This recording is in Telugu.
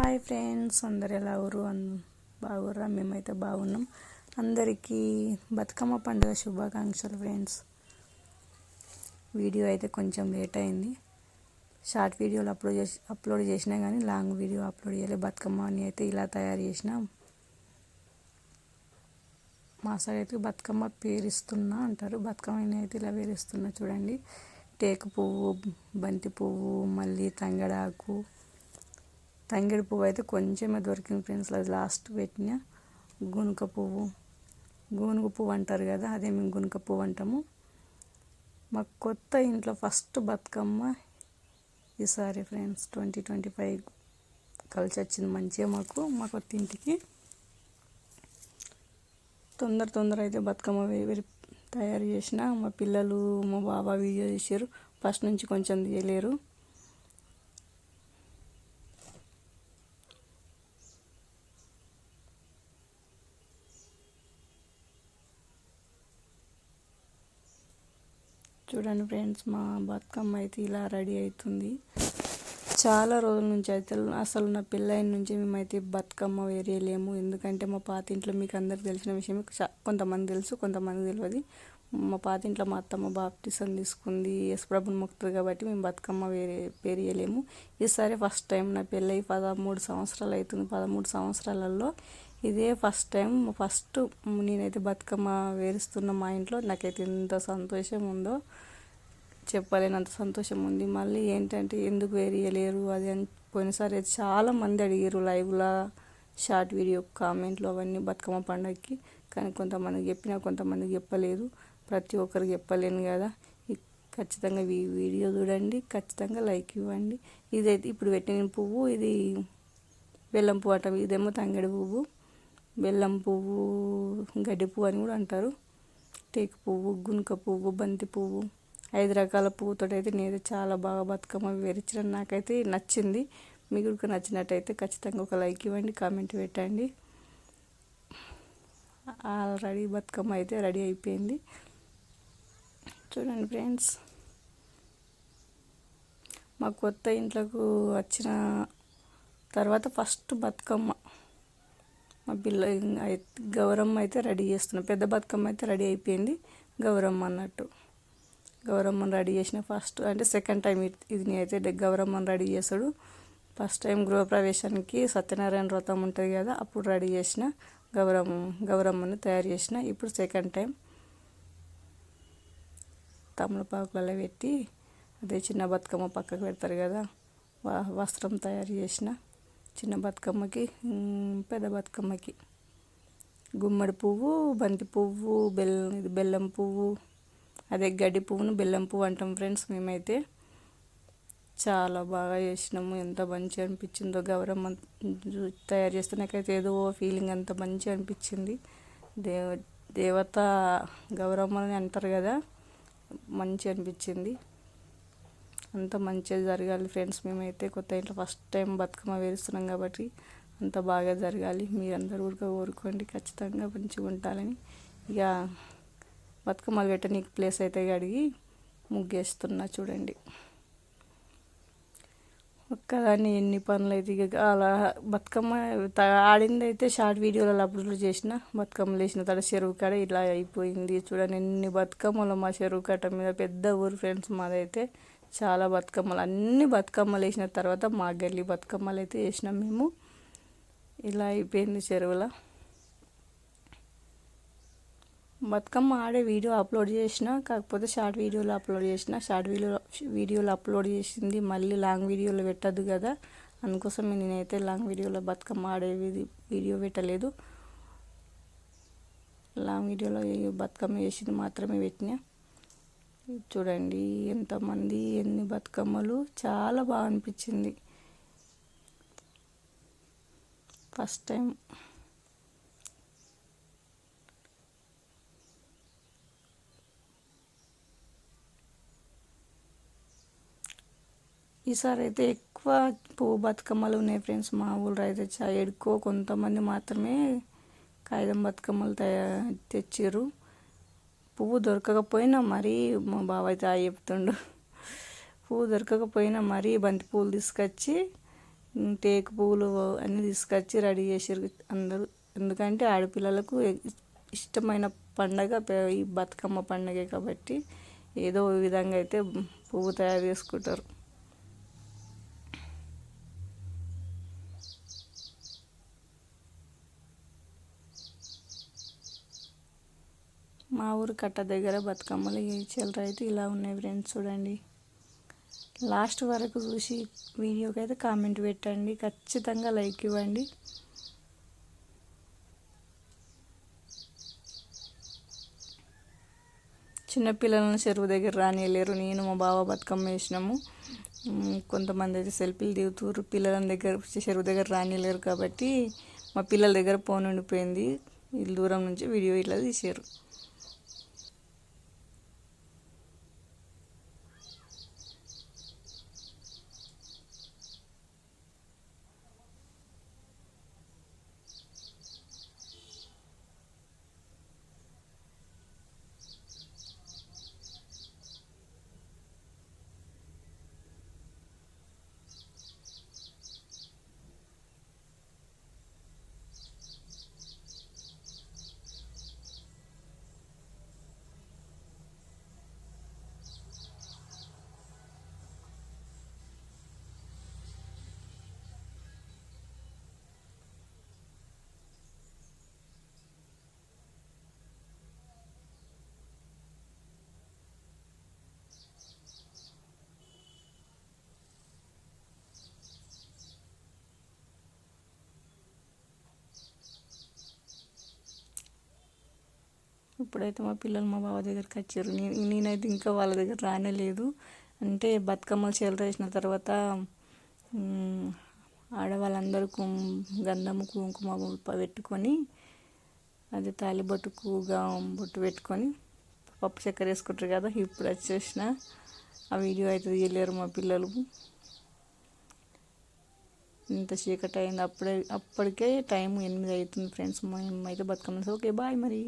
హాయ్ ఫ్రెండ్స్ అందరు ఎలా ఊరు బాగుర్రా? మేమైతే బాగున్నాం. అందరికీ బతుకమ్మ పండుగ శుభాకాంక్షలు ఫ్రెండ్స్. వీడియో అయితే కొంచెం లేట్ అయింది. షార్ట్ వీడియోలు అప్లోడ్ చేసి అప్లోడ్ చేసినా కానీ లాంగ్ వీడియో అప్లోడ్ చేయలేదు బతుకమ్మ అని అయితే ఇలా తయారు చేసిన. మా సైడ్ అయితే బతుకమ్మ పేరిస్తున్నా అంటారు. బతుకమ్మని అయితే ఇలా పేరిస్తున్నా చూడండి. టేకు పువ్వు బంతి పువ్వు మళ్ళీ తంగడాకు తంగేడు పువ్వు అయితే కొంచెమే దొరికింది ఫ్రెండ్స్ అది లాస్ట్ పెట్టిన గునుక పువ్వు. గూనుగ పువ్వు అంటారు కదా అదే మేము గునుక పువ్వు అంటాము. మాకు కొత్త ఇంట్లో ఫస్ట్ బతుకమ్మ ఈసారి ఫ్రెండ్స్ ట్వంటీ ట్వంటీ ఫైవ్ కలిసి వచ్చింది మంచిగా మాకు మా కొత్త ఇంటికి. తొందర తొందర అయితే బతుకమ్మ తయారు చేసిన. మా పిల్లలు మా బాబా వీడియో చేశారు ఫస్ట్ నుంచి కొంచెం తీయలేరు. చూడండి ఫ్రెండ్స్ మా బతుకమ్మ అయితే ఇలా రెడీ అవుతుంది. చాలా రోజుల నుంచి అయితే అసలు నా పెళ్ళైన నుంచి మేమైతే బతుకమ్మ వేరేయలేము ఎందుకంటే మా పాతింట్లో మీకు అందరికి తెలిసిన విషయం కొంతమంది తెలుసు కొంతమంది తెలియదు మా పాతింట్లో మా అత్తమ్మ బాప్టిసం తీసుకుంది యశ్వ్రభుని ముక్తుడు కాబట్టి మేము బతుకమ్మ వేరే వేరేయలేము ఈసారి ఫస్ట్ టైం నా పెళ్ళై పదమూడు సంవత్సరాలు అవుతుంది. పదమూడు సంవత్సరాలలో ఇదే ఫస్ట్ టైం ఫస్ట్ నేనైతే బతుకమ్మ వేరుస్తున్న మా ఇంట్లో. నాకైతే ఎంత సంతోషం ఉందో చెప్పలేనంత సంతోషం ఉంది. మళ్ళీ ఏంటంటే ఎందుకు వేరియలేరు? అది అని పోయినసారి అయితే చాలా మంది అడిగారు లైవ్లో షార్ట్ వీడియో కామెంట్లు అవన్నీ బతుకమ్మ పండగకి కానీ కొంతమందికి చెప్పినా కొంతమందికి చెప్పలేదు. ప్రతి ఒక్కరికి చెప్పలేను కదా. ఖచ్చితంగా ఈ వీడియో చూడండి. ఖచ్చితంగా లైక్ ఇవ్వండి. ఇదైతే ఇప్పుడు పెట్టిన పువ్వు ఇది బెల్లం పువ్వు అట. ఇదేమో తంగడి పువ్వు. బెల్లం పువ్వు గడ్డి పువ్వు అని కూడా అంటారు. టేకు పువ్వు గునుక పువ్వు బంతి పువ్వు. ఐదు రకాల పువ్వుతో అయితే నేను చాలా బాగా బతుకమ్మ వివరించడం నాకైతే నచ్చింది. మీకు నచ్చినట్టయితే ఖచ్చితంగా ఒక లైక్ ఇవ్వండి కామెంట్ పెట్టండి. ఆల్రెడీ బతుకమ్మ అయితే రెడీ అయిపోయింది. చూడండి ఫ్రెండ్స్. మా కొత్త ఇంట్లోకి వచ్చిన తర్వాత ఫస్ట్ బతుకమ్మ. మా పిల్ల గౌరమ్మ అయితే రెడీ చేస్తున్నాం. పెద్ద బతుకమ్మ అయితే రెడీ అయిపోయింది. గౌరమ్మ అన్నట్టు. గౌరమ్మని రెడీ చేసిన ఫస్ట్ అంటే సెకండ్ టైం ఇది అయితే గౌరమ్మని రెడీ చేస్తాడు ఫస్ట్ టైం గృహప్రవేశానికి సత్యనారాయణ వ్రతం ఉంటుంది కదా అప్పుడు రెడీ చేసిన గౌరమ్మ గౌరమ్మని తయారు చేసిన. ఇప్పుడు సెకండ్ టైం తమలపాకులలో పెట్టి అదే చిన్న బతుకమ్మ పక్కకు పెడతారు కదా వస్త్రం తయారు చేసిన. చిన్న బతుకమ్మకి పెద్ద బతుకమ్మకి. గుమ్మడి పువ్వు బంతి పువ్వు బెల్లం ఇది బెల్లం పువ్వు అదే గడ్డి పువ్వును బెల్లం పువ్వు అంటాం ఫ్రెండ్స్ మేమైతే. చాలా బాగా చేసినాము. ఎంత మంచి అనిపించిందో గౌరమ్మ తయారు చేస్తే నాకైతే ఏదో ఫీలింగ్ అంత మంచిగా అనిపించింది. దేవ దేవత గౌరమ్మని అంటారు కదా మంచి అనిపించింది. అంత మంచిగా జరగాలి ఫ్రెండ్స్. మేమైతే కొత్త ఇంట్లో ఫస్ట్ టైం బతుకమ్మ వేస్తున్నాం కాబట్టి అంత బాగా జరగాలి. మీరందరూ కూడా కోరుకోండి. ఖచ్చితంగా మంచిగా ఉండాలని. ఇక బతుకమ్మలు పెట్టని ప్లేస్ అయితే అడిగి ముగ్గేస్తున్నా చూడండి. ఒక్కదాన్ని ఎన్ని పనులు అయితే ఇక అలా బతుకమ్మ ఆడింది అయితే షార్ట్ వీడియోలలో అప్లోడ్ చేసిన బతుకమ్మలు వేసిన తర్వాత చెరువు కాడ ఇలా అయిపోయింది. చూడండి ఎన్ని బతుకమ్మలు మా చెరువు కట్ట మీద. పెద్ద ఊరు ఫ్రెండ్స్ మాదైతే చాలా బతుకమ్మలు అన్ని బతుకమ్మలు వేసిన తర్వాత మా గల్లి బతుకమ్మలు అయితే వేసినాం మేము. ఇలా అయిపోయింది చెరువులో. బతుకమ్మ ఆడే వీడియో అప్లోడ్ చేసిన కాకపోతే షార్ట్ వీడియోలో అప్లోడ్ చేసిన షార్ట్ వీడియో వీడియోలో అప్లోడ్ చేసింది మళ్ళీ లాంగ్ వీడియోలో పెట్టద్దు కదా. అందుకోసం నేనైతే లాంగ్ వీడియోలో బతుకమ్మ ఆడే వీడియో పెట్టలేదు. లాంగ్ వీడియోలో బతుకమ్మ వేసింది మాత్రమే పెట్టినా. చూడండి ఎంతమంది ఎన్ని బతుకమ్మలు. చాలా బాగా అనిపించింది ఫస్ట్ టైం. ఈసారి అయితే ఎక్కువ పువ్వు బతుకమ్మలు ఉన్నాయి ఫ్రెండ్స్. మా ఊళ్ళో అయితే ఎక్కువ కొంతమంది మాత్రమే కాగితం బతుకమ్మలు తయారు తెచ్చారు పువ్వు దొరకకపోయినా మరీ మా బావ అయితే చెప్తుండు. పువ్వు దొరకకపోయినా మరీ బంతి పువ్వులు తీసుకొచ్చి టేకు పువ్వులు అన్నీ తీసుకొచ్చి రెడీ చేసారు అందరూ. ఎందుకంటే ఆడపిల్లలకు ఇష్టమైన పండగ ఈ బతుకమ్మ పండగే కాబట్టి ఏదో విధంగా అయితే పువ్వు తయారు చేసుకుంటారు. మా ఊరు కట్ట దగ్గర బతుకమ్మలు చిల్లర అయితే ఇలా ఉన్నాయి ఫ్రెండ్స్ చూడండి. లాస్ట్ వరకు చూసి వీడియోకి అయితే కామెంట్ పెట్టండి. ఖచ్చితంగా లైక్ ఇవ్వండి. చిన్నపిల్లలను చెరువు దగ్గర రానియలేరు. నేను మా బావ బతుకమ్మ వేసినాము. కొంతమంది అయితే సెల్ఫీలు దిగుతారు పిల్లల దగ్గర చెరువు దగ్గర రానియలేరు కాబట్టి మా పిల్లల దగ్గర ఫోన్ ఉండిపోయింది. వీళ్ళు దూరం నుంచి వీడియో ఇట్లా తీసారు ఇప్పుడైతే మా పిల్లలు మా బావ దగ్గరికి వచ్చారు. నేను నేనైతే ఇంకా వాళ్ళ దగ్గర రానే లేదు అంటే బతుకమ్మలు చేసిన తర్వాత ఆడవాళ్ళందరూ కుం గంధము కుంకుమ పెట్టుకొని అది తాలి బొట్టుకుగా బొట్టు పెట్టుకొని పప్పు చక్కెర వేసుకుంటారు కదా ఇప్పుడు వచ్చేసిన ఆ వీడియో అయితే తీయలేరు మా పిల్లలు. ఇంత చీకటి అయింది. అప్పుడే అప్పటికే టైం ఎనిమిది అవుతుంది ఫ్రెండ్స్. మేము అయితే బతుకమ్మ ఓకే బాయ్ మరి.